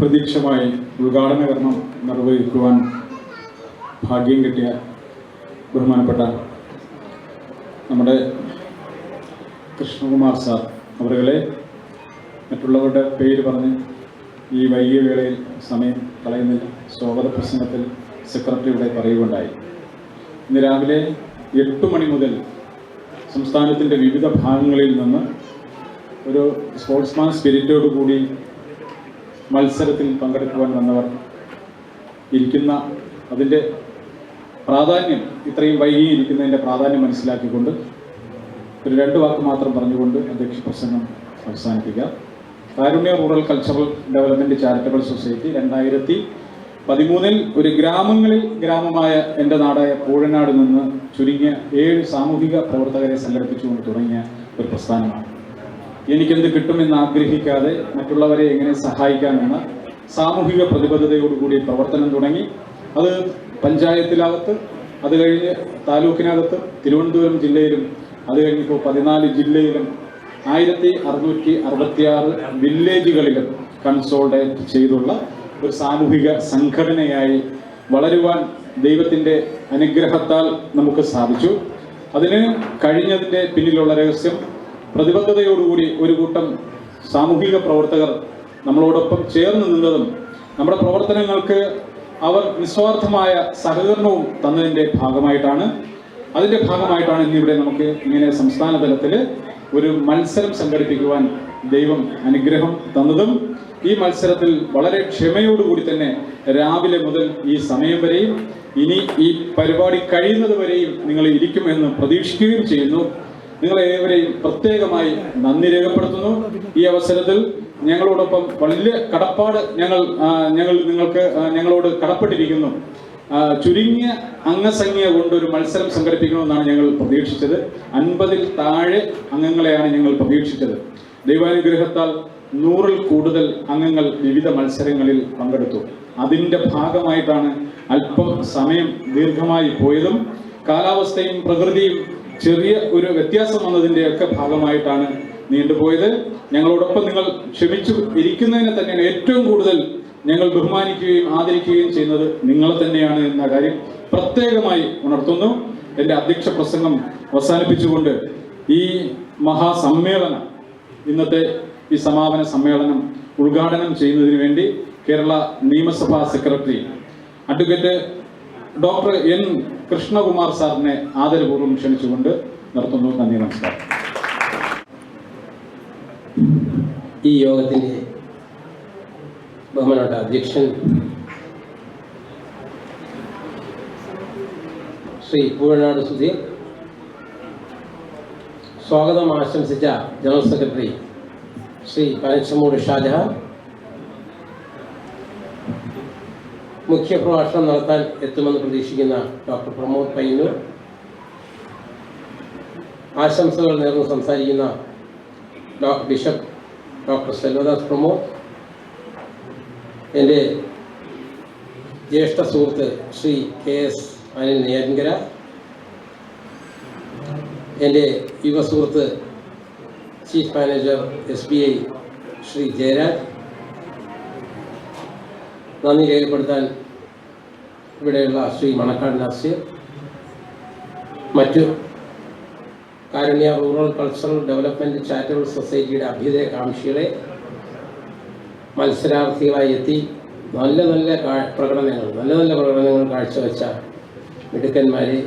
അപ്രതീക്ഷമായി ഉദ്ഘാടന കർമ്മം നിർവഹിക്കുവാൻ ഭാഗ്യം കിട്ടിയ ബഹുമാനപ്പെട്ട നമ്മുടെ കൃഷ്ണകുമാർ സാർ അവരുകളെ മറ്റുള്ളവരുടെ പേര് പറഞ്ഞ് ഈ വൈകിയ വേളയിൽ സമയം കളയുന്നില്ല സ്വാഗത പ്രസംഗത്തിൽ സെക്രട്ടറി ഇവിടെ പറയുകയുണ്ടായി. ഇന്ന് രാവിലെ എട്ട് മണി മുതൽ സംസ്ഥാനത്തിന്റെ വിവിധ ഭാഗങ്ങളിൽ നിന്ന് ഒരു സ്പോർട്സ്മാൻ സ്പിരിറ്റോട് കൂടി മത്സരത്തിൽ പങ്കെടുക്കുവാൻ വന്നവർ ഇരിക്കുന്ന അതിന്റെ പ്രാധാന്യം ഇത്രയും വൈകി ഇരിക്കുന്നതിന്റെ പ്രാധാന്യം മനസ്സിലാക്കിക്കൊണ്ട് ഒരു രണ്ട് വാക്ക് മാത്രം പറഞ്ഞുകൊണ്ട് അധ്യക്ഷ പ്രസംഗം അവസാനിപ്പിക്കാം. Karunya rural cultural development charitable society രണ്ടായിരത്തി പതിമൂന്നിൽ ഒരു ഗ്രാമങ്ങളിൽ ഗ്രാമമായ എന്റെ നാടായ പൂഴനാട് നിന്ന് ചുരുങ്ങിയ ഏഴ് സാമൂഹിക പ്രവർത്തകരെ സംഘടിപ്പിച്ചുകൊണ്ട് തുടങ്ങിയ ഒരു പ്രസ്ഥാനമാണ്. എനിക്കെന്ത് കിട്ടുമെന്ന് ആഗ്രഹിക്കാതെ മറ്റുള്ളവരെ എങ്ങനെ സഹായിക്കാമെന്ന സാമൂഹിക പ്രതിബദ്ധതയോടുകൂടി പ്രവർത്തനം തുടങ്ങി. അത് പഞ്ചായത്തിനകത്ത് അത് കഴിഞ്ഞ് താലൂക്കിനകത്ത് തിരുവനന്തപുരം ജില്ലയിലും അത് കഴിഞ്ഞിപ്പോൾ പതിനാല് ജില്ലയിലും ആയിരത്തി അറുന്നൂറ്റി അറുപത്തിയാറ് വില്ലേജുകളിലും കൺസോൾട്ടേറ്റ് ചെയ്തുള്ള ഒരു സാമൂഹിക സംഘടനയായി വളരുവാൻ ദൈവത്തിന്റെ അനുഗ്രഹത്താൽ നമുക്ക് സാധിച്ചു. അതിന് കഴിഞ്ഞതിന്റെ പിന്നിലുള്ള രഹസ്യം പ്രതിബദ്ധതയോടുകൂടി ഒരു കൂട്ടം സാമൂഹിക പ്രവർത്തകർ നമ്മളോടൊപ്പം ചേർന്ന് നിന്നതും നമ്മുടെ പ്രവർത്തനങ്ങൾക്ക് അവർ നിസ്വാർത്ഥമായ സഹകരണവും തന്നതിന്റെ ഭാഗമായിട്ടാണ്. അതിന്റെ ഭാഗമായിട്ടാണ് ഇന്നിവിടെ നമുക്ക് ഇങ്ങനെ സംസ്ഥാന തലത്തിൽ ഒരു മത്സരം സംഘടിപ്പിക്കുവാൻ ദൈവം അനുഗ്രഹം തന്നതും. ഈ മത്സരത്തിൽ വളരെ ക്ഷമയോടുകൂടി തന്നെ രാവിലെ മുതൽ ഈ സമയം വരെയും ഇനി ഈ പരിപാടി കഴിയുന്നത് വരെയും നിങ്ങൾ ഇരിക്കുമെന്ന് പ്രതീക്ഷിക്കുകയും ചെയ്യുന്നു. നിങ്ങളെ ഏവരെയും പ്രത്യേകമായി നന്ദി രേഖപ്പെടുത്തുന്നു. ഈ അവസരത്തിൽ ഞങ്ങളോടൊപ്പം വലിയ കടപ്പാട് ഞങ്ങൾ ഞങ്ങൾ നിങ്ങൾക്ക് ഞങ്ങളോട് കടപ്പെട്ടിരിക്കുന്നു. ചുരുങ്ങിയ അംഗസംഖ്യ കൊണ്ട് ഒരു മത്സരം സംഘടിപ്പിക്കണമെന്നാണ് ഞങ്ങൾ പ്രതീക്ഷിച്ചത്. അൻപതിൽ താഴെ അംഗങ്ങളെയാണ് ഞങ്ങൾ പ്രതീക്ഷിച്ചത്. ദൈവാനുഗ്രഹത്താൽ നൂറിൽ കൂടുതൽ അംഗങ്ങൾ വിവിധ മത്സരങ്ങളിൽ പങ്കെടുത്തു. അതിന്റെ ഭാഗമായിട്ടാണ് അല്പം സമയം ദീർഘമായി പോയതും. കാലാവസ്ഥയും പ്രകൃതിയും ചെറിയ ഒരു വ്യത്യാസം വന്നതിന്റെയൊക്കെ ഭാഗമായിട്ടാണ് നീണ്ടുപോയത്. ഞങ്ങളോടൊപ്പം നിങ്ങൾ ക്ഷമിച്ചു ഇരിക്കുന്നതിനെ തന്നെയാണ് ഏറ്റവും കൂടുതൽ ഞങ്ങൾ ബഹുമാനിക്കുകയും ആദരിക്കുകയും ചെയ്യുന്നത് നിങ്ങളെ തന്നെയാണ് എന്ന കാര്യം പ്രത്യേകമായി ഉണർത്തുന്നു. എന്റെ അധ്യക്ഷ പ്രസംഗം അവസാനിപ്പിച്ചുകൊണ്ട് ഈ മഹാസമ്മേളനം ഇന്നത്തെ ഈ സമാപന സമ്മേളനം ഉദ്ഘാടനം ചെയ്യുന്നതിന് വേണ്ടി കേരള നിയമസഭാ secretary advocate doctor N Krishnakumar സാറിനെ ആദരപൂർവം ക്ഷണിച്ചുകൊണ്ട് നിർത്തുന്നു നന്ദി നമസ്കാരം. ഈ യോഗത്തിന്റെ ബഹുമാനപ്പെട്ട അധ്യക്ഷൻ ശ്രീ പൂഴനാട് സുധീർ സ്വാഗതം ആശംസിച്ച ജനറൽ സെക്രട്ടറി ശ്രീ പനച്ചമൂട് ഷാജഹാൻ മുഖ്യപ്രഭാഷണം നടത്താൻ എത്തുമെന്ന് പ്രതീക്ഷിക്കുന്ന ഡോക്ടർ പ്രമോദ് പയ്യന്നൂർ. ആശംസകൾ നേർന്ന് സംസാരിക്കുന്ന doctor bishop doctor Selvadas Pramod. എന്റെ ജ്യേഷ്ഠ സുഹൃത്ത് ശ്രീ കെ എസ് അനിൽ നയൻകര എന്റെ യുവ സുഹൃത്ത് chief manager S B I Shri Jayaraj. നന്ദി രേഖപ്പെടുത്താൻ ഇവിടെയുള്ള ശ്രീ മണക്കാട് നാസിർ മറ്റു Karunya rural cultural development charitable സൊസൈറ്റിയുടെ അഭ്യുദയകാംക്ഷികളെ മത്സരാർത്ഥികളായി എത്തി നല്ല നല്ല പ്രകടനങ്ങൾ നല്ല നല്ല പ്രകടനങ്ങൾ കാഴ്ചവെച്ച മിടുക്കന്മാരെ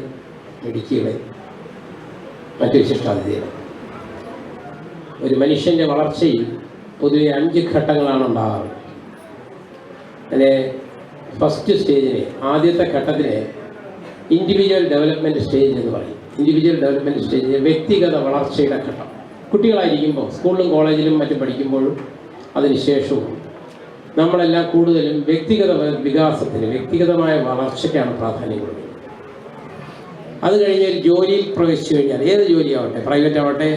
മിടുക്കികളെ മറ്റു വിശിഷ്ടാതിഥികൾ ഒരു മനുഷ്യന്റെ വളർച്ചയിൽ പൊതുവെ അഞ്ച് ഘട്ടങ്ങളാണ് ഉണ്ടാകാറ് അതിലെ ഫസ്റ്റ് സ്റ്റേജിനെ ആദ്യത്തെ ഘട്ടത്തിനെ ഇൻഡിവിജ്വൽ ഡെവലപ്മെന്റ് സ്റ്റേജ് എന്ന് പറയും. ഇൻഡിവിജ്വൽ ഡെവലപ്മെന്റ് സ്റ്റേജ് വ്യക്തിഗത വളർച്ചയുടെ ഘട്ടം. കുട്ടികളായിരിക്കുമ്പോൾ സ്കൂളിലും കോളേജിലും മറ്റും പഠിക്കുമ്പോഴും അതിനുശേഷവും നമ്മളെല്ലാം കൂടുതലും വ്യക്തിഗത വികാസത്തിന് വ്യക്തിഗതമായ വളർച്ചയ്ക്കാണ് പ്രാധാന്യം കൊടുക്കുന്നത്. അത് കഴിഞ്ഞ് ജോലിയിൽ പ്രവേശിച്ചു കഴിഞ്ഞാൽ ഏത് ജോലിയാവട്ടെ പ്രൈവറ്റ് ആവട്ടെ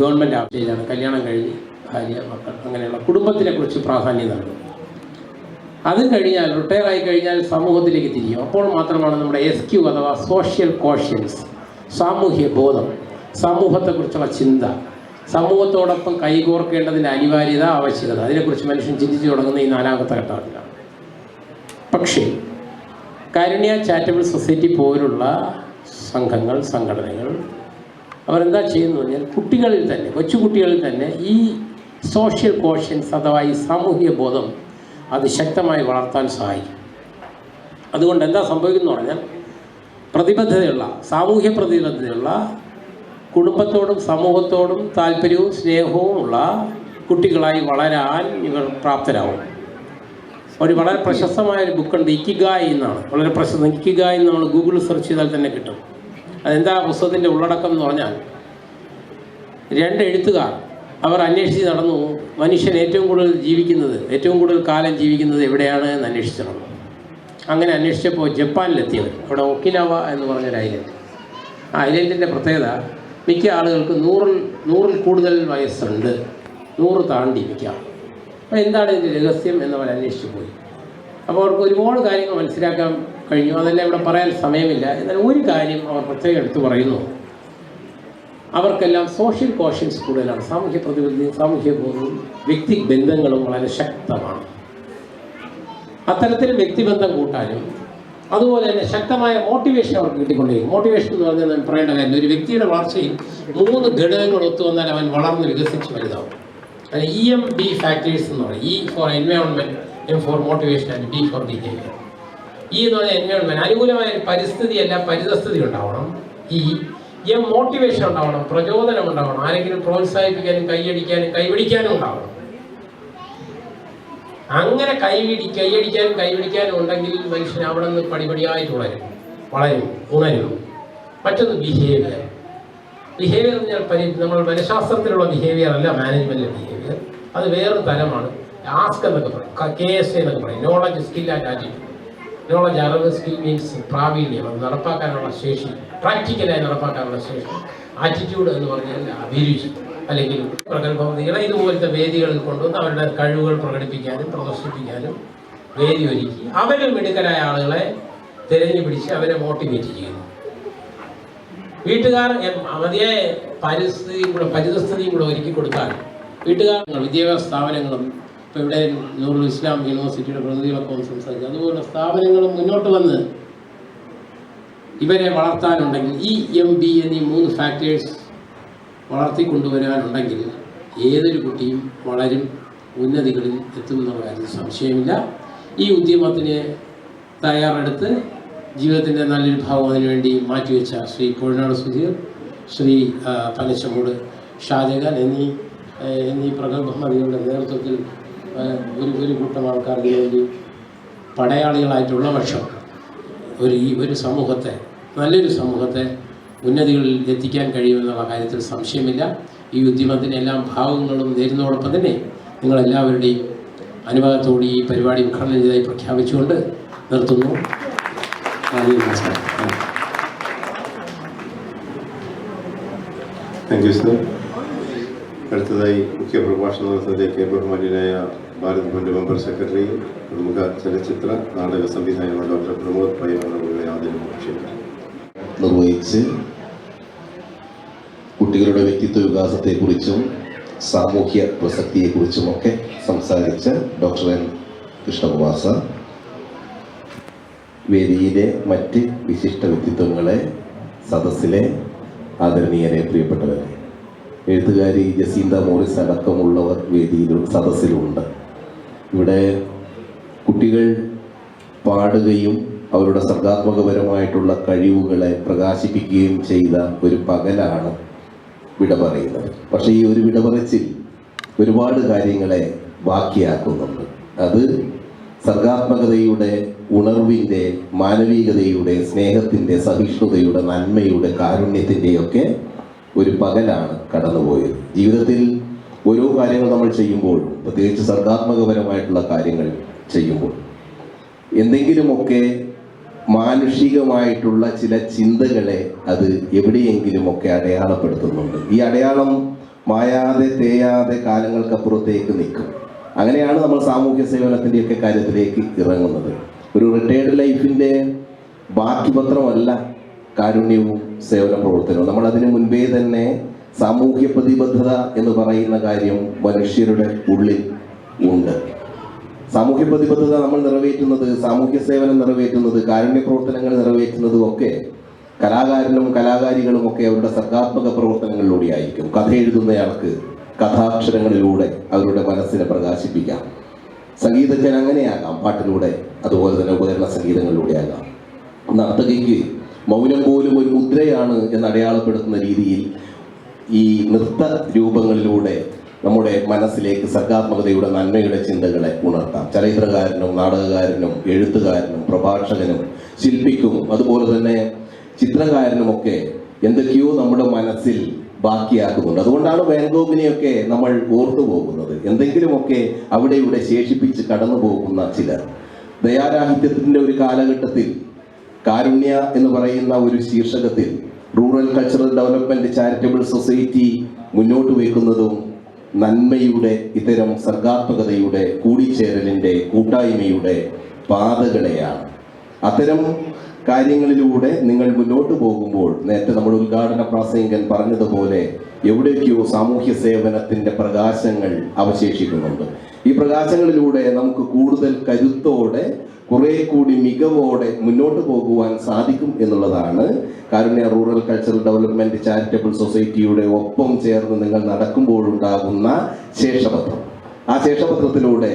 ഗവൺമെന്റ് ആവട്ടെ കല്യാണം കഴിഞ്ഞ് ഭാര്യ മക്കൾ അങ്ങനെയുള്ള കുടുംബത്തിനെ കുറിച്ച് പ്രാധാന്യം നൽകും. അത് കഴിഞ്ഞാൽ റിട്ടയർ ആയി കഴിഞ്ഞാൽ സമൂഹത്തിലേക്ക് തിരിയും. അപ്പോൾ മാത്രമാണ് നമ്മുടെ എസ് ക്യു അഥവാ സോഷ്യൽ കോഷ്യൻസ് സാമൂഹ്യ ബോധം സമൂഹത്തെക്കുറിച്ചുള്ള ചിന്ത. സമൂഹത്തോടൊപ്പം കൈകോർക്കേണ്ടതിന്റെ അനിവാര്യത ആവശ്യകത. അതിനെക്കുറിച്ച് മനുഷ്യൻ ചിന്തിച്ചു തുടങ്ങുന്ന ഈ നാലാമത്തെ ഘട്ടത്തിലാണ് പക്ഷേ കാരുണ്യ ചാരിറ്റബിൾ സൊസൈറ്റി പോലുള്ള സംഘങ്ങൾ സംഘടനകൾ അവരെന്താ ചെയ്യുന്നു പറഞ്ഞാൽ കുട്ടികളിൽ തന്നെ കൊച്ചുകുട്ടികളിൽ തന്നെ ഈ സോഷ്യൽ കോഷ്യൻസ് അഥവാ ഈ സാമൂഹ്യ ബോധം അത് ശക്തമായി വളർത്താൻ സഹായിക്കും. അതുകൊണ്ട് എന്താ സംഭവിക്കുന്നു പറഞ്ഞാൽ പ്രതിബദ്ധതയുള്ള സാമൂഹ്യ പ്രതിബദ്ധതയുള്ള കുടുംബത്തോടും സമൂഹത്തോടും താല്പര്യവും സ്നേഹവും ഉള്ള കുട്ടികളായി വളരാൻ ഇവർ പ്രാപ്തരാകും ഒരു വളരെ പ്രശസ്തമായ ഒരു ബുക്കുണ്ട് ഇക്കിഗായ് എന്നാണ്. വളരെ പ്രശസ്തം. ഇക്കിഗായ് എന്ന് നമ്മൾ ഗൂഗിളിൽ സെർച്ച് ചെയ്താൽ തന്നെ കിട്ടും. അതെന്താ പുസ്തകത്തിന്റെ ഉള്ളടക്കം എന്ന് പറഞ്ഞാൽ രണ്ട് എഴുത്തുകാർ അവർ അന്വേഷിച്ച് നടന്നു. മനുഷ്യൻ ഏറ്റവും കൂടുതൽ ജീവിക്കുന്നത് ഏറ്റവും കൂടുതൽ കാലം ജീവിക്കുന്നത് എവിടെയാണ് എന്ന് അന്വേഷിച്ച് നടന്നു. അങ്ങനെ അന്വേഷിച്ചപ്പോൾ ജപ്പാനിലെത്തിയവർ അവിടെ ഒക്കിനാവ എന്ന് പറഞ്ഞൊരു ഐലൻഡ് ആ ഐലൻഡിന്റെ പ്രത്യേകത മിക്ക ആളുകൾക്ക് നൂറിൽ നൂറിൽ കൂടുതൽ വയസ്സുണ്ട്. നൂറ് താണ്ടി മിക്ക. അപ്പോൾ എന്താണ് ഇതിന്റെ രഹസ്യം എന്നവർ അന്വേഷിച്ചു പോയി. അപ്പോൾ അവർക്ക് ഒരുപാട് കാര്യങ്ങൾ മനസ്സിലാക്കാൻ കഴിഞ്ഞു. അതെല്ലാം ഇവിടെ പറയാൻ സമയമില്ല. എന്നാൽ ഒരു കാര്യം അവർ പ്രത്യേകം എടുത്തു പറയുന്നു. അവർക്കെല്ലാം സോഷ്യൽ കോഷ്യൻസ് കൂടുതലാണ്. സാമൂഹ്യ പ്രതിബദ്ധതയും സാമൂഹ്യ ബോധവും വ്യക്തി ബന്ധങ്ങളും വളരെ ശക്തമാണ്. അത്തരത്തിൽ വ്യക്തിബന്ധം കൂട്ടാനും അതുപോലെ തന്നെ ശക്തമായ മോട്ടിവേഷൻ അവർക്ക് കിട്ടിക്കൊണ്ടിരിക്കും. മോട്ടിവേഷൻ എന്ന് പറഞ്ഞാൽ ഞാൻ പറയേണ്ട കാര്യം ഒരു വ്യക്തിയുടെ വളർച്ചയിൽ മൂന്ന് ഘടകങ്ങൾ ഒത്തു വന്നാൽ അവൻ വളർന്ന് വികസിച്ച് വലുതാവും. അതിന് ഇ എം ബി ഫാക്ടേഴ്സ് എന്ന് പറയും. E for environment M for motivation and B for behaviour E എന്ന് പറഞ്ഞാൽ എൻവയോൺമെന്റ് അനുകൂലമായ പരിസ്ഥിതി പരിസ്ഥിതിയല്ല പരിതസ്ഥിതി ഉണ്ടാവണം. ഈ എം മോട്ടിവേഷൻ ഉണ്ടാവണം പ്രചോദനം ഉണ്ടാവണം ആരെങ്കിലും പ്രോത്സാഹിപ്പിക്കാനും കൈയടിക്കാനും കൈപിടിക്കാനും ഉണ്ടാവണം. അങ്ങനെ കൈപിടി കൈയടിക്കാനും കൈപിടിക്കാനും ഉണ്ടെങ്കിൽ മനുഷ്യൻ അവിടെ നിന്ന് പടിപടിയായിട്ട് വളരും വളരും ഉണരും. മറ്റൊന്ന് ബിഹേവിയർ ബിഹേവിയർ എന്ന് പറഞ്ഞാൽ നമ്മൾ മനഃശാസ്ത്രത്തിലുള്ള ബിഹേവിയർ അല്ല മാനേജ്മെന്റ് ബിഹേവിയർ അത് വേറൊരു തരമാണ്. ആസ്ക് എന്നൊക്കെ പറയും കെ എസ് എന്നൊക്കെ പറയും. Knowledge skill and attitude knowledge അറിവ് സ്കിൽ മീൻസ് പ്രാവീണ്യം അത് നടപ്പാക്കാനുള്ള ശേഷി പ്രാക്ടിക്കലായി നടപ്പാക്കാനുള്ള ശേഷി ആറ്റിറ്റ്യൂഡ് എന്ന് പറഞ്ഞാൽ അഭിരുചി അല്ലെങ്കിൽ പ്രഗത്ഭം ഇതുപോലത്തെ വേദികളിൽ കൊണ്ടുവന്ന് അവരുടെ കഴിവുകൾ പ്രകടിപ്പിക്കാനും പ്രദർശിപ്പിക്കാനും വേദി ഒരുക്കി അവരും മിടുക്കരായ ആളുകളെ തിരഞ്ഞു പിടിച്ച് അവരെ മോട്ടിവേറ്റ് ചെയ്യുന്നു. വീട്ടുകാർ മതിയായ പരിസ്ഥിതിയും കൂടെ പരിതസ്ഥിതിയും കൂടെ ഒരുക്കി കൊടുത്താൽ വീട്ടുകാർ വിദ്യാഭ്യാസ സ്ഥാപനങ്ങളും ഇപ്പോൾ ഇവിടെ നൂറുൽ ഇസ്ലാം യൂണിവേഴ്സിറ്റിയുടെ പ്രതിനിധികളൊക്കെ ഒന്ന് സംസാരിച്ചു അതുപോലെ സ്ഥാപനങ്ങൾ മുന്നോട്ട് വന്ന് ഇവരെ വളർത്താനുണ്ടെങ്കിൽ ഈ എം ബി എന്നീ മൂന്ന് ഫാക്ടേഴ്സ് വളർത്തിക്കൊണ്ടുവരാനുണ്ടെങ്കിൽ ഏതൊരു കുട്ടിയും വളരും ഉന്നതികളിൽ എത്തുമെന്നുള്ള കാര്യത്തിൽ സംശയമില്ല. ഈ ഉദ്യമത്തിന് തയ്യാറെടുത്ത് ജീവിതത്തിന്റെ നല്ലൊരു ഭാവം അതിനുവേണ്ടി മാറ്റിവെച്ച ശ്രീ കോഴിനാട് സുധീർ ശ്രീ പനച്ചമൂട് ഷാജഹാൻ എന്നീ എന്നീ പ്രഗത്ഭമതികളുടെ നേതൃത്വത്തിൽ ഒരു ഒരു കൂട്ടം ആൾക്കാർക്ക് വേണ്ടി പടയാളികളായിട്ടുള്ള പക്ഷം ഒരു ഈ ഒരു സമൂഹത്തെ നല്ലൊരു സമൂഹത്തെ ഉന്നതികളിൽ എത്തിക്കാൻ കഴിയുമെന്നുള്ള കാര്യത്തിൽ സംശയമില്ല. ഈ ഉദ്യമത്തിന്റെ എല്ലാ ഭാഗങ്ങളും നേരുന്നതോടൊപ്പം തന്നെ നിങ്ങളെല്ലാവരുടെയും അനുവാദത്തോടെ ഈ പരിപാടി ഉദ്ഘാടനം ചെയ്തായി പ്രഖ്യാപിച്ചുകൊണ്ട് നിർത്തുന്നു. നന്ദി നമസ്കാരം. താങ്ക് യു സർ അടുത്തതായി മുഖ്യ പ്രഭാഷണം കെ. ബഹുമാനായ ഭാരത് ഫണ്ട് മെമ്പർ സെക്രട്ടറി പ്രമുഖ ചലച്ചിത്ര നാടക സംവിധായകൻ ഡോക്ടർ പ്രമോദ് പയ്യാറുകളെ ആദരവ് നിർവഹിച്ച് കുട്ടികളുടെ വ്യക്തിത്വ വികാസത്തെക്കുറിച്ചും സാമൂഹ്യ പ്രസക്തിയെക്കുറിച്ചുമൊക്കെ സംസാരിച്ച ഡോക്ടർ എൻ. കൃഷ്ണകുമാർ വേദിയിലെ മറ്റ് വിശിഷ്ട വ്യക്തിത്വങ്ങളെ സദസ്സിലെ ആദരണീയരെ പ്രിയപ്പെട്ടവരെ. എഴുത്തുകാരി ജസീന്ത മോറിസ് അടക്കമുള്ളവർ വേദിയിലും സദസ്സിലുമുണ്ട്. ഇവിടെ കുട്ടികൾ പാടുകയും അവരുടെ സർഗാത്മകപരമായിട്ടുള്ള കഴിവുകളെ പ്രകാശിപ്പിക്കുകയും ചെയ്ത ഒരു പകലാണ് വിട പറയുന്നത്. പക്ഷേ ഈ ഒരു വിടപറച്ചിൽ ഒരുപാട് കാര്യങ്ങളെ ബാക്കിയാക്കുന്നുണ്ട്. അത് സർഗാത്മകതയുടെ ഉണർവിന്റെ മാനവികതയുടെ സ്നേഹത്തിന്റെ സഹിഷ്ണുതയുടെ നന്മയുടെ കാരുണ്യത്തിന്റെയൊക്കെ ഒരു പകലാണ് കടന്നുപോയത്. ജീവിതത്തിൽ ഓരോ കാര്യങ്ങൾ നമ്മൾ ചെയ്യുമ്പോൾ പ്രത്യേകിച്ച് സർഗാത്മകപരമായിട്ടുള്ള കാര്യങ്ങൾ ചെയ്യുമ്പോൾ എന്തെങ്കിലുമൊക്കെ മാനുഷികമായിട്ടുള്ള ചില ചിന്തകളെ അത് എവിടെയെങ്കിലുമൊക്കെ അടയാളപ്പെടുത്തുന്നുണ്ട്. ഈ അടയാളം മായാതെ തേയാതെ കാലങ്ങൾക്കപ്പുറത്തേക്ക് നിൽക്കും. അങ്ങനെയാണ് നമ്മൾ സാമൂഹ്യ സേവനത്തിന്റെയൊക്കെ കാര്യത്തിലേക്ക് ഇറങ്ങുന്നത്. ഒരു റിട്ടയർഡ് ലൈഫിന്റെ ബാക്കി പത്രമല്ല കാരുണ്യവും സേവന പ്രവർത്തനവും. നമ്മൾ അതിനു മുൻപേ തന്നെ സാമൂഹ്യ പ്രതിബദ്ധത എന്ന് പറയുന്ന കാര്യം മനുഷ്യരുടെ ഉള്ളിൽ ഉണ്ട്. സാമൂഹ്യ പ്രതിബദ്ധത നമ്മൾ നിറവേറ്റുന്നത് സാമൂഹ്യ സേവനം നിറവേറ്റുന്നത് കാരുണ്യ പ്രവർത്തനങ്ങൾ നിറവേറ്റുന്നതും ഒക്കെ കലാകാരനും കലാകാരികളും ഒക്കെ അവരുടെ സർഗാത്മക പ്രവർത്തനങ്ങളിലൂടെയായിരിക്കും. കഥ എഴുതുന്നയാൾക്ക് കഥാക്ഷരങ്ങളിലൂടെ അവരുടെ മനസ്സിനെ പ്രകാശിപ്പിക്കാം. സംഗീതജ്ഞൻ അങ്ങനെയാകാം പാട്ടിലൂടെ അതുപോലെ തന്നെ ഉപകരണ സംഗീതങ്ങളിലൂടെ ആകാം നർത്തകിക്ക് മൗനം പോലും ഒരു മുദ്രയാണ് എന്ന് അടയാളപ്പെടുത്തുന്ന രീതിയിൽ ഈ നൃത്ത രൂപങ്ങളിലൂടെ നമ്മുടെ മനസ്സിലേക്ക് സർഗാത്മകതയുടെ നന്മയുടെ ചിന്തകളെ ഉണർത്താം. ചരിത്രകാരനും നാടകകാരനും എഴുത്തുകാരനും പ്രഭാഷകനും ശില്പിക്കും അതുപോലെ തന്നെ ചിത്രകാരനുമൊക്കെ എന്തൊക്കെയോ നമ്മുടെ മനസ്സിൽ ബാക്കിയാക്കുന്നുണ്ട്. അതുകൊണ്ടാണ് വാൻഗോഗിനെയൊക്കെ നമ്മൾ ഓർത്തു പോകുന്നത്. എന്തെങ്കിലുമൊക്കെ അവിടെ ഇവിടെ ശേഷിപ്പിച്ച് കടന്നു പോകുന്ന ചിലർ. ദയാരാഹിത്യത്തിന്റെ ഒരു കാലഘട്ടത്തിൽ കാരുണ്യ എന്ന് പറയുന്ന ഒരു ശീർഷകത്തിൽ rural cultural development charitable society മുന്നോട്ട് വയ്ക്കുന്നതും നന്മയുടെ ഇത്തരം സർഗാത്മകതയുടെ കൂടിച്ചേരലിന്റെ കൂട്ടായ്മയുടെ പാതകളെയാണ്. അത്തരം കാര്യങ്ങളിലൂടെ നിങ്ങൾ മുന്നോട്ട് പോകുമ്പോൾ നേരത്തെ നമ്മുടെ ഉദ്ഘാടന പ്രാസംഗികൻ പറഞ്ഞതുപോലെ എവിടേക്കോ സാമൂഹ്യ സേവനത്തിന്റെ പ്രകാശങ്ങൾ അവശേഷിക്കുന്നുണ്ട്. ഈ പ്രകാശങ്ങളിലൂടെ നമുക്ക് കൂടുതൽ കരുത്തോടെ കുറെ കൂടി മികവോടെ മുന്നോട്ട് പോകുവാൻ സാധിക്കും എന്നുള്ളതാണ്. Karunya rural cultural development charitable സൊസൈറ്റിയുടെ ഒപ്പം ചേർന്ന് നിങ്ങൾ നടക്കുമ്പോഴുണ്ടാകുന്ന ശേഷപത്രം. ആ ശേഷപത്രത്തിലൂടെ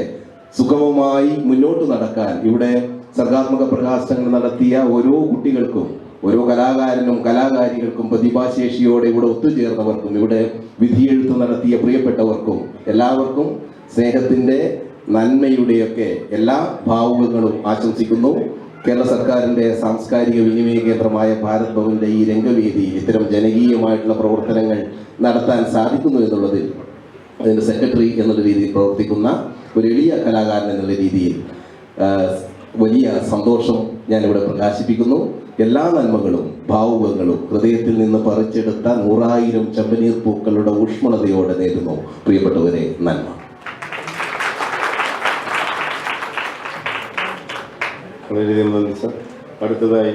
സുഗമമായി മുന്നോട്ട് നടക്കാൻ ഇവിടെ സർഗാത്മക പ്രകാശനങ്ങൾ നടത്തിയ ഓരോ കുട്ടികൾക്കും ഓരോ കലാകാരനും കലാകാരികൾക്കും പ്രതിഭാശേഷിയോടെ ഇവിടെ ഒത്തുചേർന്നവർക്കും ഇവിടെ വിധിയെഴുത്ത് നടത്തിയ പ്രിയപ്പെട്ടവർക്കും എല്ലാവർക്കും സ്നേഹത്തിന്റെ നന്മയുടെയൊക്കെ എല്ലാ ഭാവുകങ്ങളും ആശംസിക്കുന്നു. കേരള സർക്കാരിന്റെ സാംസ്കാരിക വിനിമയ കേന്ദ്രമായ ഭാരത് ഭവന്റെ ഈ രംഗവേദി ഇത്തരം ജനകീയമായിട്ടുള്ള പ്രവർത്തനങ്ങൾ നടത്താൻ സാധിക്കുന്നു എന്നുള്ളതിൽ അതിന്റെ സെക്രട്ടറി എന്നുള്ള രീതിയിൽ പ്രവർത്തിക്കുന്ന ഒരു എളിയ കലാകാരൻ എന്നുള്ള രീതിയിൽ വലിയ സന്തോഷം ഞാൻ ഇവിടെ പ്രകാശിപ്പിക്കുന്നു. എല്ലാ നന്മകളും ഭാവുകങ്ങളും ഹൃദയത്തിൽ നിന്ന് പറിച്ചെടുത്ത നൂറായിരം ചെമ്പനീർ പൂക്കളുടെ ഊഷ്മളതയോടെ നേരുന്നു. പ്രിയപ്പെട്ടവരെ നന്മ. വളരെയധികം നന്ദി സർ. അടുത്തതായി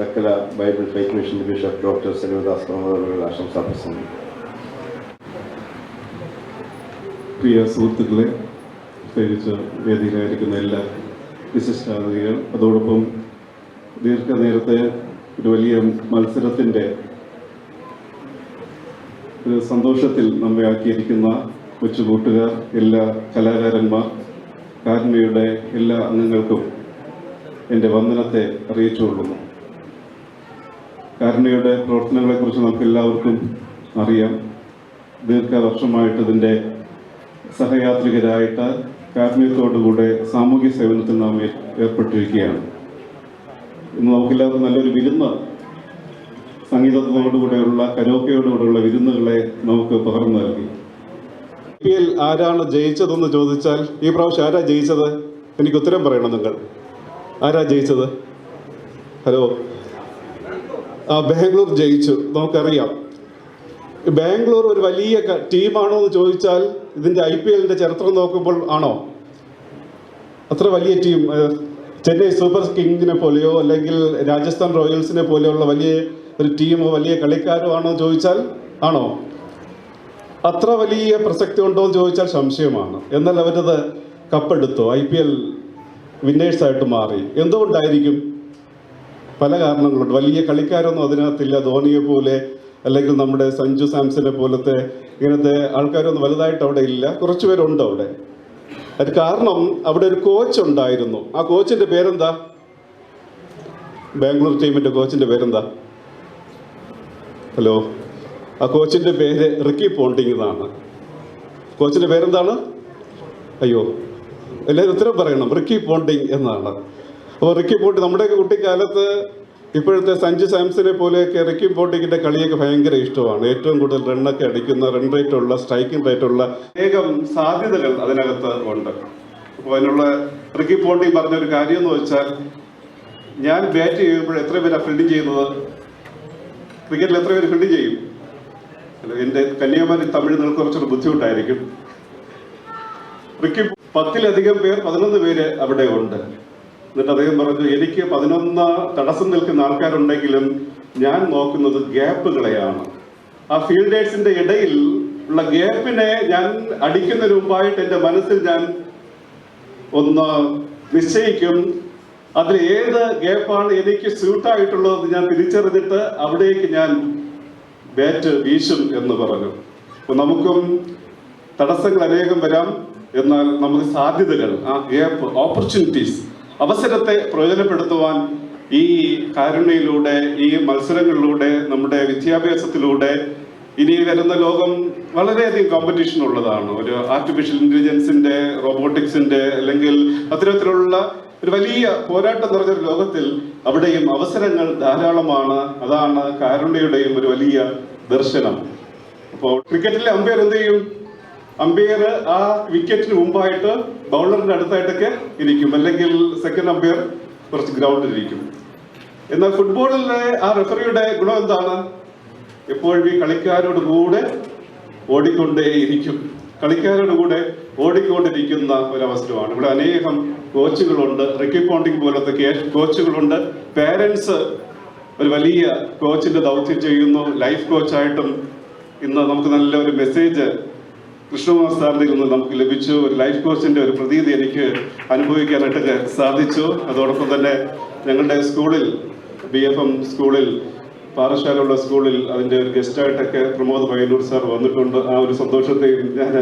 തക്കല ബൈബിൾ ഫൈറ്റ് മിഷന്റെ ബിഷപ്പ് ഡോക്ടർ സെൽവദാസ് പ്രമോദ് ആശംസാ പ്രസംഗം. പ്രിയ സുഹൃത്തുക്കളെ പ്രത്യേകിച്ച് വേദിയിലായിരിക്കുന്ന എല്ലാ വിശിഷ്ടാതിഥികൾ. അതോടൊപ്പം ദീർഘനേരത്തെ ഒരു വലിയ മത്സരത്തിന്റെ ഒരു സന്തോഷത്തിൽ നമ്മെ ആക്കിയിരിക്കുന്ന കൊച്ചുകൂട്ടുകാർ എല്ലാ കലാകാരന്മാർ കാരുണ്യയുടെ എല്ലാ അംഗങ്ങൾക്കും എന്റെ വന്ദനത്തെ അറിയിച്ചുകൊള്ളുന്നു. കാരുണ്യയുടെ പ്രവർത്തനങ്ങളെക്കുറിച്ച് നമുക്ക് എല്ലാവർക്കും അറിയാം. ദീർഘവർഷമായിട്ട് ഇതിന്റെ സഹയാത്രികരായിട്ട് കാരുണ്യത്തോടുകൂടെ സാമൂഹ്യ സേവനത്തിൽ നാം ഏർപ്പെട്ടിരിക്കുകയാണ്. ഇന്ന് നമുക്കെല്ലാവർക്കും നല്ലൊരു വിരുന്ന്. സംഗീതത്തോടുകൂടെയുള്ള കരോക്കയോടുകൂടെയുള്ള വിരുന്നുകളെ നമുക്ക് പകർന്നു നൽകി. പി എൽ ആരാണ് ജയിച്ചതെന്ന് ചോദിച്ചാൽ ഈ പ്രാവശ്യം ആരാ ജയിച്ചത്? എനിക്ക് ഉത്തരം പറയണം നിങ്ങൾ. ആരാ ജയിച്ചത്? ഹലോ. ആ ബാംഗ്ലൂർ ജയിച്ചു. നമുക്കറിയാം. ബാംഗ്ലൂർ ഒരു വലിയ ടീമാണോ എന്ന് ചോദിച്ചാൽ ഇതിന്റെ ഐ പി എല്ലിന്റെ ചരിത്രം നോക്കുമ്പോൾ ആണോ? അത്ര വലിയ ടീം ചെന്നൈ സൂപ്പർ കിങ്സിനെ പോലെയോ അല്ലെങ്കിൽ രാജസ്ഥാൻ റോയൽസിനെ പോലെയുള്ള വലിയ ഒരു ടീമോ വലിയ കളിക്കാരോ ആണോ ചോദിച്ചാൽ ആണോ? അത്ര വലിയ പ്രസക്തി ഉണ്ടോ എന്ന് ചോദിച്ചാൽ സംശയമാണ്. എന്നാൽ അവരത് കപ്പെടുത്തു ഐ പി എൽ വിന്നേഴ്സായിട്ട് മാറി. എന്തുകൊണ്ടായിരിക്കും? പല കാരണങ്ങളുണ്ട്. വലിയ കളിക്കാരൊന്നും അതിനകത്തില്ല. ധോണിയെ പോലെ അല്ലെങ്കിൽ നമ്മുടെ സഞ്ജു സാംസനെ പോലത്തെ ഇങ്ങനത്തെ ആൾക്കാരൊന്നും വലുതായിട്ട് അവിടെ ഇല്ല. കുറച്ച് പേരുണ്ട് അവിടെ. അത് കാരണം അവിടെ ഒരു കോച്ച് ഉണ്ടായിരുന്നു. ആ കോച്ചിന്റെ പേരെന്താ? ബാംഗ്ലൂർ ടീമിന്റെ കോച്ചിന്റെ പേരെന്താ? ഹലോ. ആ കോച്ചിന്റെ പേര് റിക്കി പോണ്ടിങ് എന്നാണ്. കോച്ചിന്റെ പേരെന്താണ്? അയ്യോ. എല്ലാവരും ഉത്തരം പറയണം. റിക്കി പോണ്ടിങ് എന്നാണ്. അപ്പോൾ റിക്കി പോണ്ടിങ് നമ്മുടെയൊക്കെ കുട്ടിക്കാലത്ത് ഇപ്പോഴത്തെ സഞ്ജു സാംസനെ പോലെയൊക്കെ റിക്കി പോണ്ടിങ്ങിന്റെ കളിയൊക്കെ ഭയങ്കര ഇഷ്ടമാണ്. ഏറ്റവും കൂടുതൽ റണ്ണൊക്കെ അടിക്കുന്ന റൺ റേറ്റ് ഉള്ള സ്ട്രൈക്കിംഗ് റേറ്റ് ഉള്ള ഏകം സാധ്യതകൾ അതിനകത്ത് ഉണ്ട്. അപ്പോൾ അതിനുള്ള റിക്കി പോണ്ടി പറഞ്ഞൊരു കാര്യം എന്ന് വെച്ചാൽ ഞാൻ ബാറ്റ് ചെയ്യുമ്പോൾ എത്ര പേരാണ് ഫീൽഡിംഗ് ചെയ്യുന്നത്? ക്രിക്കറ്റിൽ എത്ര പേര് ഫീൽഡിംഗ് ചെയ്യും? എന്റെ കന്യാകുമാരി തമിഴ് നിങ്ങൾക്ക് കുറച്ചൊരു ബുദ്ധിമുട്ടായിരിക്കും. റിക്കി പത്തിലധികം പേർ പതിനൊന്ന് പേര് അവിടെ ഉണ്ട്. എന്നിട്ട് അദ്ദേഹം പറഞ്ഞു എനിക്ക് പതിനൊന്ന് തടസ്സം നിൽക്കുന്ന ആൾക്കാരുണ്ടെങ്കിലും ഞാൻ നോക്കുന്നത് ഗ്യാപ്പുകളെയാണ്. ആ ഫീൽഡേഴ്സിന്റെ ഇടയിൽ ഉള്ള ഗ്യാപ്പിനെ ഞാൻ അടിക്കുന്ന മുമ്പായിട്ട് എന്റെ മനസ്സിൽ ഞാൻ ഒന്ന് നിശ്ചയിക്കും അതിൽ ഏത് ഗ്യാപ്പാണ് എനിക്ക് സ്യൂട്ടായിട്ടുള്ളത് ഞാൻ തിരിച്ചറിഞ്ഞിട്ട് അവിടേക്ക് ഞാൻ ബാറ്റ് വീശും എന്ന് പറഞ്ഞു. അപ്പൊ നമുക്കും തടസ്സങ്ങൾ അനേകം വരാം എന്നാൽ നമുക്ക് സാധ്യതകൾ ആ ഗ്യാപ്പ് ഓപ്പർച്യൂണിറ്റീസ് അവസരത്തെ പ്രയോജനപ്പെടുത്തുവാൻ ഈ കാരുണ്യയിലൂടെ ഈ മത്സരങ്ങളിലൂടെ നമ്മുടെ വിദ്യാഭ്യാസത്തിലൂടെ ഇനി വരുന്ന ലോകം വളരെയധികം കോമ്പറ്റീഷൻ ഉള്ളതാണ്. ഒരു ആർട്ടിഫിഷ്യൽ ഇന്റലിജൻസിന്റെ റോബോട്ടിക്സിന്റെ അല്ലെങ്കിൽ അത്തരത്തിലുള്ള ഒരു വലിയ പോരാട്ടം നിറഞ്ഞൊരു ലോകത്തിൽ അവിടെയും അവസരങ്ങൾ ധാരാളമാണ്. അതാണ് കാരുണ്യയുടെയും ഒരു വലിയ ദർശനം. അപ്പോൾ ക്രിക്കറ്റിലെ അമ്പയർ എന്ത് ചെയ്യും? അമ്പയർ ആ വിക്കറ്റിന് മുമ്പായിട്ട് ബൗളറിന്റെ അടുത്തായിട്ടൊക്കെ ഇരിക്കും. അല്ലെങ്കിൽ സെക്കൻഡ് അമ്പയർ കുറച്ച് ഗ്രൗണ്ടിൽ ഇരിക്കും. എന്നാൽ ഫുട്ബോളിലെ ആ റെഫറിയുടെ ഗുണം എന്താണ്? എപ്പോഴും ഈ കളിക്കാരോട് കൂടെ ഓടിക്കൊണ്ടേയിരിക്കും കളിക്കാരോട് കൂടെ ഓടിക്കൊണ്ടിരിക്കുന്ന ഒരവസരമാണ്. ഇവിടെ അനേകം കോച്ചുകളുണ്ട്. റിക്കി പോണ്ടിങ് പോലത്തെ കോച്ചുകളുണ്ട്. പേരൻസ് ഒരു വലിയ കോച്ചിന്റെ ദൗത്യം ചെയ്യുന്നു. ലൈഫ് കോച്ചായിട്ടും ഇന്ന് നമുക്ക് നല്ലൊരു മെസ്സേജ് കൃഷ്ണകുമാർ സാറിൽ നിന്ന് നമുക്ക് ലഭിച്ചു. ഒരു ലൈഫ് കോഴ്സിന്റെ ഒരു പ്രതീതി എനിക്ക് അനുഭവിക്കാനായിട്ട് സാധിച്ചു. അതോടൊപ്പം തന്നെ ഞങ്ങളുടെ സ്കൂളിൽ ബി എഫ് എം സ്കൂളിൽ പാറശാലയുള്ള സ്കൂളിൽ അതിന്റെ ഒരു ഗസ്റ്റായിട്ടൊക്കെ പ്രമോദ് പയ്യന്നൂർ സാർ വന്നിട്ടുണ്ട്. ആ ഒരു സന്തോഷത്തെ ഞാൻ